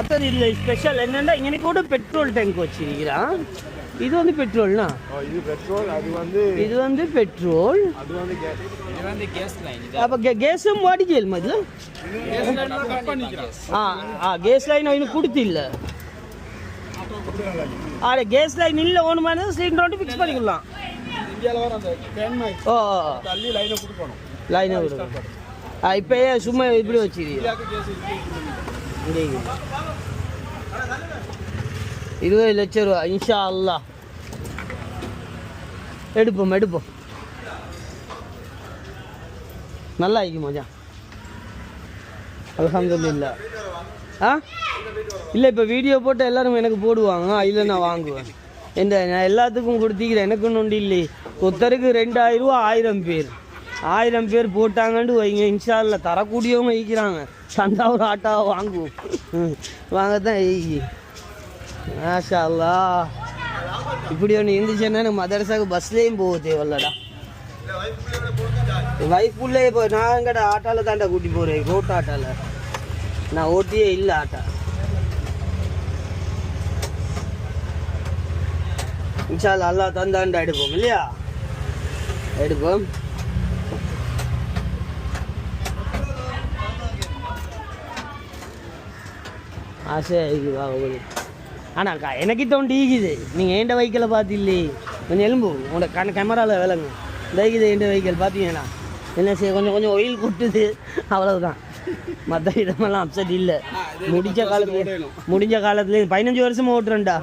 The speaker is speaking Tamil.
அத்தர் இதில் ஸ்பெஷல் என்னென்னா இங்கே கூட பெட்ரோல் டேங்க் வச்சிருக்கிறான் இது வந்து பெட்ரோல்னா இது பெட்ரோல் அது வந்து இது வந்து பெட்ரோல் அது வந்து கேஸ் இது வந்து கேஸ் லைன் இது. அப்போ கேஸும் வாடிக்கையில் மதில் கட் பண்ணிக்கிறோம் ஆ ஆ கேஸ் லைன் அவனுக்கு கொடுத்தில்ல. ஆ கேஸ் லைன் இல்லை ஒன்று மாதிரி சிலிண்டர் வந்து ஃபிக்ஸ் பண்ணிக்கலாம். இந்தியாவில் வர அந்த கேன் மை ஓ தள்ளி லைனை கொடுக்கணும். லைனை ஆ இப்போ சும்மா இப்படி வச்சிருக்கீங்க இருபது லட்சம் ரூபா இன்ஷா அல்லா எடுப்போம் எடுப்போம். நல்லா ஆயிக்கும் மச்சான். அல்ஹம்துலில்லாஹ். ஆ? இல்லை இப்போ வீடியோ போட்டு எல்லோரும் எனக்கு போடுவாங்க. அதில் நான் வாங்குவேன். இந்த நான் எல்லாத்துக்கும் கொடுத்திக்கிறேன். எனக்கு ஒன்று இல்லை ஒருத்தருக்கு ரெண்டாயிரம் ரூபா ஆயிரம் பேர். ஆயிரம் பேர் போட்டாங்கன்ட்டு வைங்க இன்ஷால்ல தரக்கூடியவங்க வைக்கிறாங்க சந்தா ஒரு ஆட்டாவை வாங்குவோம் ம், வாங்கத்தான் ஈகி மாஷா அல்லாஹ் இப்படி ஒன்று இருந்துச்சுன்னா எனக்கு மதரசாவுக்கு பஸ்லேயும் போக தேவையில்லடா. வைஃப் உள்ளே இப்போ நான் எங்கடா ஆட்டால தாண்டா கூட்டி போகிறேன் ரோட் ஆட்டால. நான் ஓட்டியே இல்லை ஆட்டா. இன்ஷால்லா அல்லா தந்தாண்டா எடுப்போம் இல்லையா? எடுப்போம். ஆசையாக இருக்குது உங்களுக்கு. ஆனால் அக்கா எனக்கு தோண்டி ஈக்குது நீங்கள் ஏண்ட வைக்கல பார்த்தில்லே கொஞ்சம் எலும்பு உங்களோட கண் கேமராவில் விளங்கு. தைக்குது ஏண்ட வைக்கல் பார்த்தீங்கன்னா என்ன செய்ய கொஞ்சம் கொஞ்சம் ஒயில் கொட்டுது. அவ்வளவுதான். மற்ற இடமெல்லாம் அப்செட் இல்லை. முடிஞ்ச காலத்துல முடிஞ்ச காலத்துலேயே பதினஞ்சு வருஷமாக ஓட்டுறேன்டா.